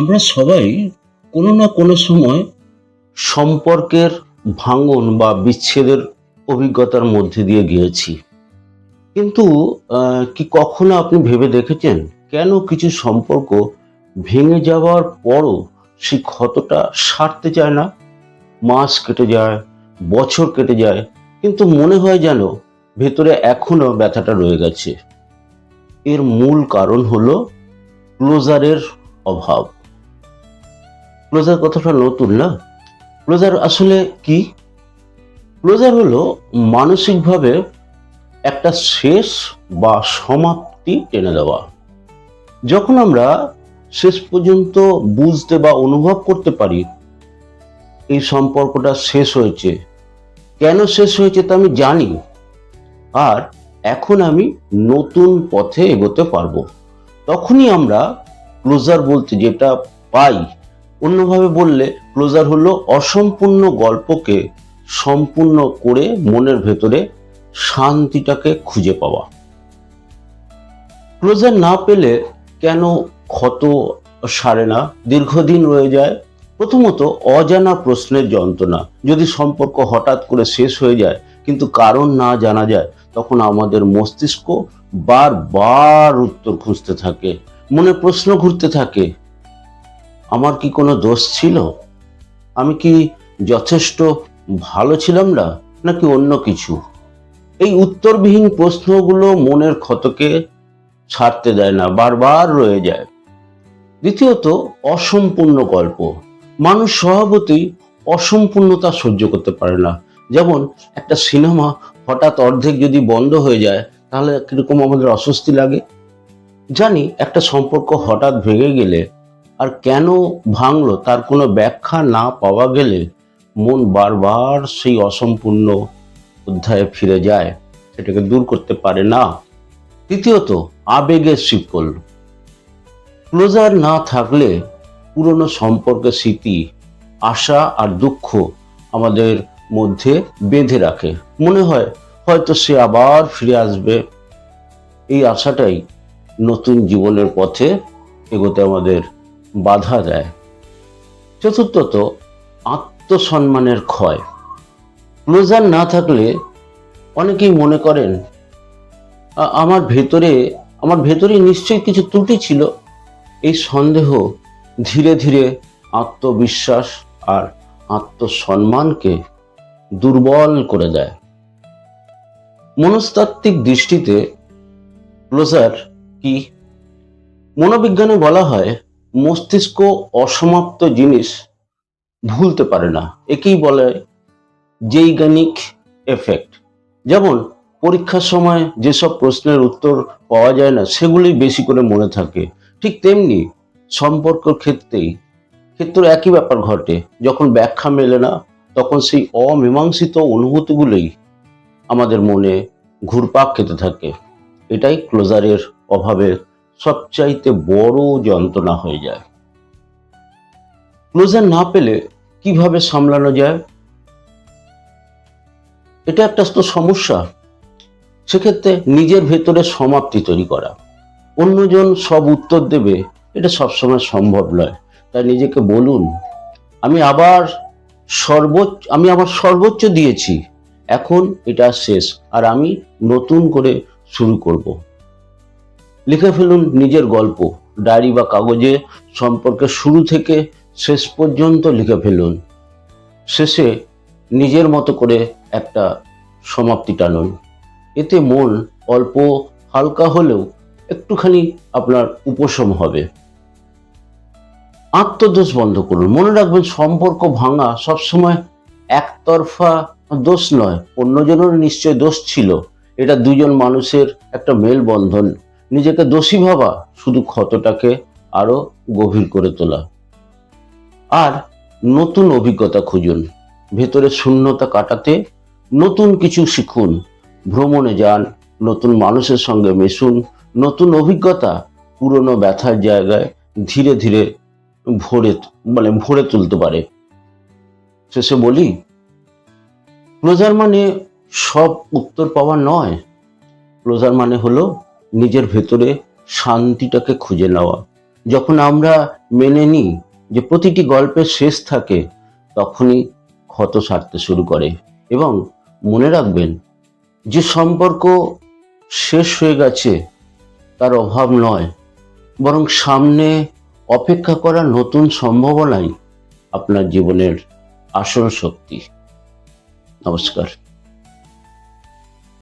আমরা সবাই কোনো না কোনো সময় সম্পর্কের ভাঙন বা বিচ্ছেদের অভিজ্ঞতার মধ্যে দিয়ে গিয়েছি। কিন্তু কি কখনো আপনি ভেবে দেখেছেন কেন কিছু সম্পর্ক ভেঙে যাওয়ার পরও সে ক্ষতটা সারতে চায় না? মাস কেটে যায়, বছর কেটে যায়, কিন্তু মনে হয় যেন ভেতরে এখনও ব্যথাটা রয়ে গেছে। এর মূল কারণ হলো ক্লোজারের অভাব। ক্লোজার কথাটা নতুন না? ক্লোজার আসলে কি? ক্লোজার হলো মানসিকভাবে একটা শেষ বা সমাপ্তি টেনে দেওয়া। যখন আমরা শেষ পর্যন্ত বুঝতে বা অনুভব করতে পারি, এই সম্পর্কটা শেষ হয়েছে। কেন শেষ হয়েছে তা আমি জানি। আর এখন আমি নতুন পথে এগোতে পারব। তখনই আমরা ক্লোজার বলতে যেটা পাই অন্যভাবে বললে, ক্লোজার হলো অসম্পূর্ণ গল্পকে সম্পূর্ণ করে মনের ভেতরে শান্তিটাকে খুঁজে পাওয়া। ক্লোজার না পেলে কেন ক্ষত সারে না? দীর্ঘদিন রয়ে যায়, প্রথমত অজানা প্রশ্নের যন্ত্রণা। যদি সম্পর্ক হঠাৎ করে শেষ হয়ে যায়, কিন্তু কারণ না জানা যায়, তখন আমাদের মস্তিষ্ক বারবার উত্তর খুঁজতে থাকে, মনে প্রশ্ন ঘুরতে থাকে আমার কি কোনো দোষ ছিল? আমি কি যথেষ্ট ভালো ছিলাম না, নাকি অন্য কিছু? এই উত্তরবিহীন প্রশ্নগুলো মনের ক্ষতকে ছাড়তে দেয় না, বারবার রয়ে যায়। দ্বিতীয়ত, অসম্পূর্ণ গল্প। মানুষ স্বভাবতই অসম্পূর্ণতা সহ্য করতে পারে না। যেমন, একটা সিনেমা হঠাৎ অর্ধেক যদি বন্ধ হয়ে যায়, তাহলে কীরকম আমাদের অস্বস্তি লাগে? জানি, একটা সম্পর্ক হঠাৎ ভেঙে গেলে আর কেন ভাঙলো? তার কোনো ব্যাখ্যা না পাওয়া গেলে মন বারবার সেই অসম্পূর্ণ অধ্যায়ে ফিরে যায়, সেটাকে দূর করতে পারে না। তৃতীয়ত আবেগের শিকল ক্লোজার না থাকলে পুরনো সম্পর্কের স্মৃতি, আশা আর দুঃখ আমাদের মধ্যে বেঁধে রাখে। মনে হয়, হয়তো সে আবার ফিরে আসবে। এই আশাটাই নতুন জীবনের পথে এগোতে আমাদের বাধা দেয়। চতুর্থত, আত্মসম্মানের ক্ষয়। ক্লোজার না থাকলে অনেকেই মনে করেন আমার ভেতরে আমার ভেতরে নিশ্চয়ই কিছু ত্রুটি ছিল। এই সন্দেহ ধীরে ধীরে আত্মবিশ্বাস আর আত্মসম্মানকে দুর্বল করে দেয়। মনস্তাত্ত্বিক দৃষ্টিতে ক্লোজার কি? মনোবিজ্ঞানে বলা হয় মস্তিষ্ক অসমাপ্ত জিনিস ভুলতে পারে না। একেই বলে জৈগানিক এফেক্ট। যেমন, পরীক্ষার সময় যেসব প্রশ্নের উত্তর পাওয়া যায় না সেগুলি বেশি করে মনে থাকে। ঠিক তেমনি সম্পর্কের ক্ষেত্রেই, ক্ষেত্রে একই ব্যাপার ঘটে। যখন ব্যাখ্যা মেলে না, তখন সেই অমীমাংসিত অনুভূতিগুলোই আমাদের মনে ঘুরপাক খেতে থাকে। এটাই ক্লোজারের অভাবের সবচাইতে বড় যন্ত্রণা হয়ে যায়। ক্লোজার না পেলে কীভাবে সামলানো যায়? এটা একটা তো সমস্যা। সেক্ষেত্রে নিজের ভেতরে সমাপ্তি তৈরি করা। অন্যজন সব উত্তর দেবে, এটা সবসময় সম্ভব নয়। তাই নিজেকে বলুন, আমি আবার সর্বোচ্চ, আমি আমার সর্বোচ্চ দিয়েছি। এখন এটা শেষ, আর আমি নতুন করে শুরু করব। লিখে ফেলুন নিজের গল্প, ডায়েরি বা কাগজে, সম্পর্কে শুরু থেকে শেষ পর্যন্ত লিখে ফেলুন। শেষে নিজের মতো করে একটা সমাপ্তি টানুন। এতে মন অল্প, হালকা হলেও একটুখানি আপনার উপশম হবে। আত্মদোষ বন্ধ করুন। মনে রাখবেন সম্পর্ক ভাঙা সবসময় একতরফা দোষ নয়, অন্যজনের নিশ্চয় দোষ ছিল। এটা দুজন মানুষের একটা মেলবন্ধন। নিজেকে দোষী ভাবা শুধু ক্ষতটাকে আরও গভীর করে তোলা। আর নতুন অভিজ্ঞতা খুঁজুন। ভেতরে শূন্যতা কাটাতে নতুন কিছু শিখুন। ভ্রমণে যান, নতুন মানুষের সঙ্গে মিশুন, নতুন অভিজ্ঞতা পুরনো ব্যথার জায়গায় ধীরে ধীরে ভরে মানে ভরে তুলতে পারে। শেষে বলি, ক্লোজার মানে সব উত্তর পাওয়া নয়। ক্লোজার মানে হলো নিজের ভেতরে শান্তিটাকে খুঁজে নেওয়া। যখন আমরা মেনে নিই যে প্রতিটি গল্পের শেষ থাকে, তখনই ক্ষত সারতে শুরু করে। এবং মনে রাখবেন, যে সম্পর্ক শেষ হয়ে গেছে, তার অভাব নয়। বরং সামনে অপেক্ষা করা নতুন সম্ভাবনাই আপনার জীবনের আসল শক্তি। নমস্কার।